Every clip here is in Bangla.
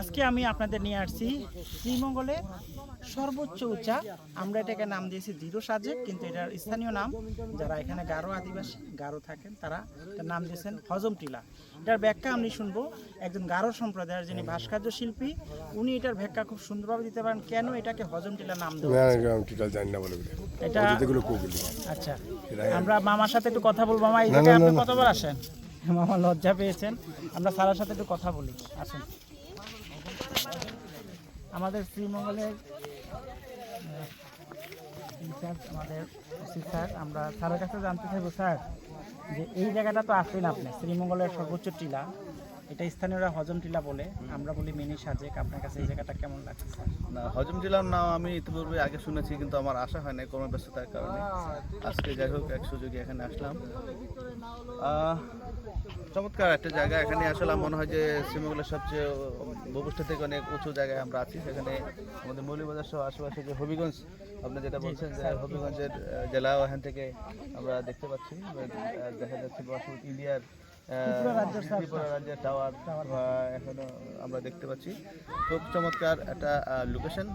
আজকে আমি আপনাদের নিয়ে আসছি শ্রীমঙ্গলে সর্বোচ্চ উঁচা আমরা এটাকে নাম দিয়েছি দৃঢ় সাজেক কিন্তু এটার স্থানীয় নাম যারা এখানে গারো আদিবাসী গারো থাকেন তারা এটার নাম দিয়েছেন হজম টিলা। এটার ব্যাখ্যা আমি শুনব। একজন গারো সম্প্রদায়ের যিনি ভাস্কর্য শিল্পী উনি এটার ব্যাখ্যা খুব সুন্দরভাবে দিতে পারেন। কেন এটাকে হজম টিলা নাম দেওয়া এটা আচ্ছা। আমরা মামার সাথে একটু কথা বলব। মামা এই জায়গায় আপনি কতবার আসেন? মামা লজ্জা পেয়েছেন। আমরা সারার সাথে একটু কথা বলি। আসুন। আমাদের শ্রীমঙ্গলের ইনচার্জ আমাদের স্যার আমরা স্যারের কাছে জানতে চাইব স্যার যে এই জায়গাটা তো আসলেন আপনি, শ্রীমঙ্গলের সর্বোচ্চ টিলা। এটা স্থানীয়রা হজম টিলা বলে আমরা বলি মিনি সাজেক। আপনার কাছে এই জায়গাটা কেমন লাগছে? না হজম জেলার নাম আমি ইতিপূর্বে আগে শুনেছি কিন্তু আমার আশা হয় না কর্মব্যস্ততার কারণে। আজকে যাই হোক এক সুযোগে এখানে আসলাম। চমৎকার একটা জায়গা। এখানে আসলে মনে হয় যে শ্রীমঙ্গলের সবচেয়ে ভূপৃষ্ঠ থেকে অনেক উঁচু জায়গায় আমরা আছি। সেখানে আমাদের মৌলিবাজার সহ আশেপাশে যে হবিগঞ্জ আপনি যেটা বলছেন যে হবিগঞ্জের জেলা ওখান থেকে আমরা দেখতে পাচ্ছি। দেখা যাচ্ছে ইন্ডিয়ার ত্রিপুরা রাজ্যের টাওয়ার। এখনও আমরা দেখতে পাচ্ছি। খুব চমৎকার একটা লোকেশন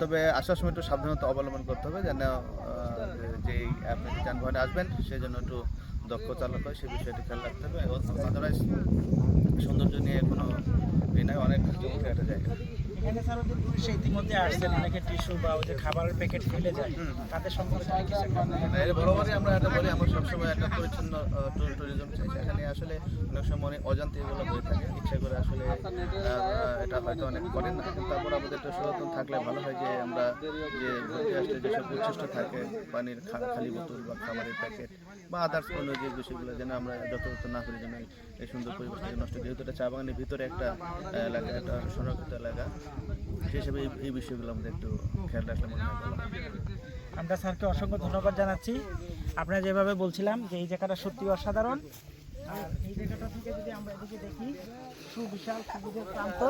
তবে আসার সময় একটু সাবধানতা অবলম্বন করতে হবে যেন আহ, যে আপনি যানবাহনে আসবেন সেই জন্য একটু দক্ষ চালক হয় সেই বিষয়টি খেয়াল রাখতে হবে। এবং আদারওয়াইজ সৌন্দর্য নিয়ে কোনো ই নাই অনেক চমৎকার একটা জায়গা এখানে স্যার ওদের পুলিশে ইতিমধ্যে আসছেন, অনেকে টিস্যু বা ওই যে খাবারের প্যাকেট ফেলে যায়। তাদের সম্পর্কে একটা বরাবরই আমরা এটা বলি, আমরা সবসময় একটা পরিচ্ছন্ন ট্যুরিজম চাই। সেখানে আসলে অনেক সময় অনেক অজান্তে এগুলো হয়ে থাকে। ইচ্ছা করে আসলে এটা হয়তো অনেক করেন না। তারপর আমাদের একটু সচেতন থাকলে ভালো হয় যে আমরা যে আসলে যেসব উচ্ছিষ্ট থাকে, পানির খালি বোতল বা খাবারের প্যাকেট বা আদার্স অন্য যে বিষয়গুলো, যেন আমরা যথাযথ না করি, যেন এই সুন্দর পরিবেশটাকে নষ্ট যেহেতু এটা চা বাগানের ভিতরে একটা এলাকা একটা সংরক্ষিত এলাকা। হিসেবে এই- এই বিষয়গুলো আমাদের একটু খেয়াল রাখলে মনে হয়। আমরা স্যারকে অসংখ্য ধন্যবাদ জানাচ্ছি। আপনারা যেভাবে বলছিলাম যে এই জায়গাটা সত্যি অসাধারণ, আর এই জায়গাটা থেকে যদি আমরা এদিকে দেখি, সুবিশাল সুবিধের প্রান্ত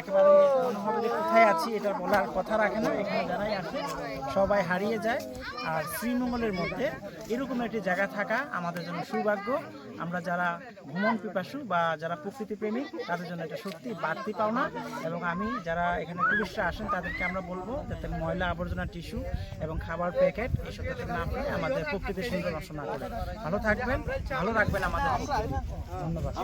একেবারে মনে হবে যে কোথায় আছি এটা বলার কথা রাখে না এখানে যারাই আসে সবাই হারিয়ে যায়। আর শ্রীমঙ্গলের মধ্যে এরকম একটি জায়গা থাকা আমাদের জন্য সৌভাগ্য। আমরা যারা ভ্রমণ পিপাসু বা যারা প্রকৃতি প্রেমী তাদের জন্য এটা সত্যি বাড়তি পাওনা। এবং আমি যারা এখানে টুরিস্টরা আসেন তাদেরকে আমরা বলব যাতে ময়লা আবর্জনা টিস্যু এবং খাবার প্যাকেট এসব যাতে না করে আমাদের প্রকৃতি সুন্দর নষ্ট না করে। ভালো থাকবেন ভালো রাখবেন আমাদের। ধন্যবাদ।